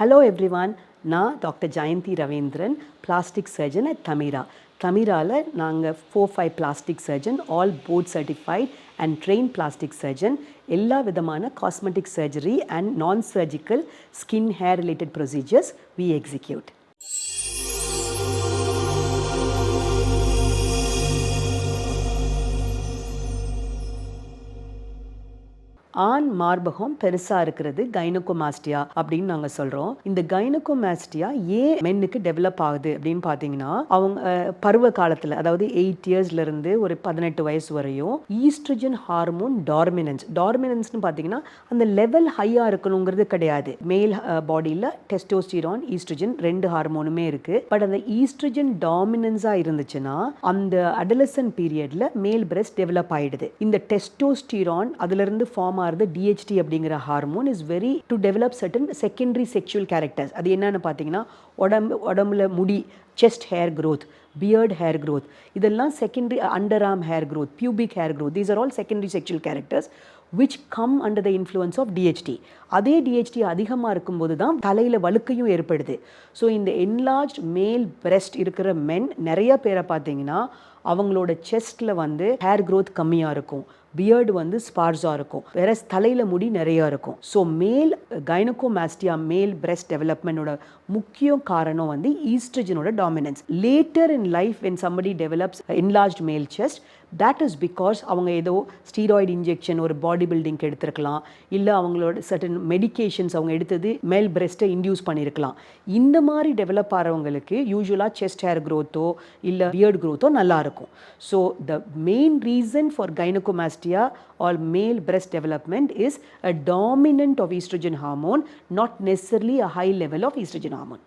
Hello everyone நான் doctor Jayanthi Ravindran plastic surgeon at Tamira தமிராவில் நாங்கள் four five plastic surgeon all board certified and train plastic surgeon எல்லா விதமான cosmetic surgery and non surgical skin hair related procedures we execute ஆண் மார்பகம் பெருசா இருக்கிறது gynaecomastia அப்படின்னு நாங்க சொல்றோம். இந்த கைனகோமாஸ்டியா ஏன் மென்னுக்கு டெவலப் ஆகுது அப்படின்னு பாத்தீங்கன்னா அவங்க பருவ காலத்துல அதாவது எயிட் இயர்ஸ்ல இருந்து ஒரு பதினெட்டு வயசு வரையும் ஈஸ்ட்ரஜன் ஹார்மோன் டார்மினன்ஸ் டார்மினன்ஸ்னு பாத்தீங்கன்னா அந்த லெவல் ஹையா இருக்கணுங்கிறது கிடையாது. மேல் பாடியில டெஸ்டோஸ்டிரான் ஈஸ்ட்ரஜன் ரெண்டு ஹார்மோனுமே இருக்கு. பட் அந்த ஈஸ்ட்ரஜன் டாமினன்ஸா இருந்துச்சுன்னா அந்த அடலசன் பீரியட்ல மேல் பிரஸ்ட் டெவலப் ஆயிடுது. இந்த டெஸ்டோஸ்டிரான் அதுல இருந்து ஃபார்ம் ஆகுது டிஹெச்டி அப்படிங்கிற hormone is very to develop certain secondary sexual characters அது என்னன்னு பார்த்தீங்கன்னா உடம்பு உடம்புல முடி chest hair growth beard hair growth இதெல்லாம் secondary underarm hair growth pubic hair growth these are all secondary sexual characters which come under the influence of DHT அதே DHT அதிகமாக இருக்கும்போது தான் தலையில் வழுக்கையும் ஏற்படுது. ஸோ இந்த என்லார்ஜ் மேல் பிரெஸ்ட் இருக்கிற மென் நிறைய பேரை பார்த்தீங்கன்னா அவங்களோட செஸ்ட்டில் வந்து ஹேர் க்ரோத் கம்மியாக இருக்கும். பியர்டு வந்து ஸ்பார்ஸாக இருக்கும். வேற தலையில் முடி நிறையா இருக்கும். ஸோ மேல் கைனகோமாஸ்டியா மேல் breast டெவலப்மெண்டோட முக்கிய காரணம் வந்து ஈஸ்ட்ரஜனோட dominance later in life when somebody develops enlarged male chest that is because அவங்க ஏதோ ஸ்டீராய்டு இன்ஜெக்ஷன் ஒரு பாடி பில்டிங்க்கு எடுத்திருக்கலாம். இல்லை அவங்களோட சர்டன் மெடிகேஷன்ஸ் அவங்க எடுத்தது மேல் பிரெஸ்ட்டை இன்டியூஸ் பண்ணியிருக்கலாம் இந்த மாதிரி டெவலப் ஆகிறவங்களுக்கு யூஸ்வலாக செஸ்ட் ஹேர் க்ரோத்தோ இல்லை பியர்ட் க்ரோத்தோ நல்லாயிருக்கும் நல்லா இருக்கும் so the main reason for gynaecomastia are male breast development is a dominant of estrogen hormone not necessarily a high level of estrogen hormone